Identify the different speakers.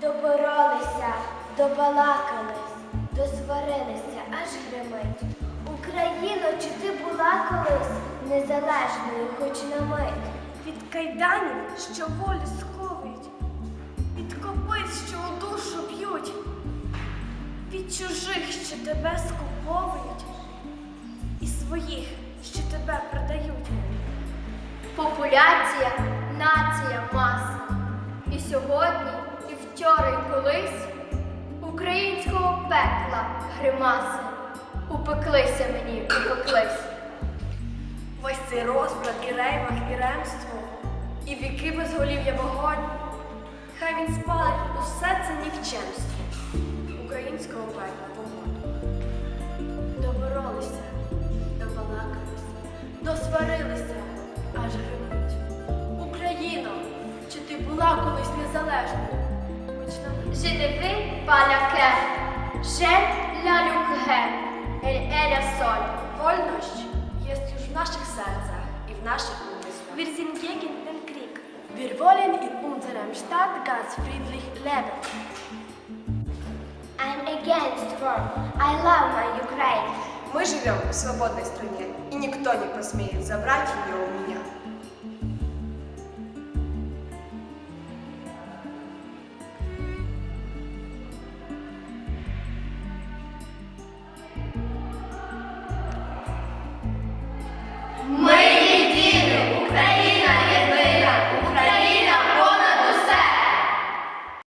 Speaker 1: Доборолися, добалакались, досварилися, аж гримить. Україно, чи ти була колись незалежною, хоч на мить?
Speaker 2: Від кайданів, що волю сковують, від копит, що у душу б'ють, від чужих, що тебе скуповують, і своїх, що тебе продають.
Speaker 3: Популяція, нація маса. І сьогодні, колись українського пекла гримаси. Упеклися мені, упеклись.
Speaker 2: Весь цей розбрат і рейвах, і ремство, і віки безголів'я вогонь. Хай він спалить усе це нікчемство українського пекла вогонь. Доборолися, добалакались, досварилися, аж гримить. Україно, чи ти була колись незалежною?
Speaker 3: Vais pas la cœur. J'aime la lumière. Elle est la sol.
Speaker 2: Jest już w naszych sercach i w naszych umysłach. Wir sind gegen den Krieg. Wir wollen in unserem Staat ganz friedlich leben.
Speaker 1: I'm against war. I love my Ukraine.
Speaker 4: Мы живем в свободной стране, и никто не посмеет забрать ее у. Mãe.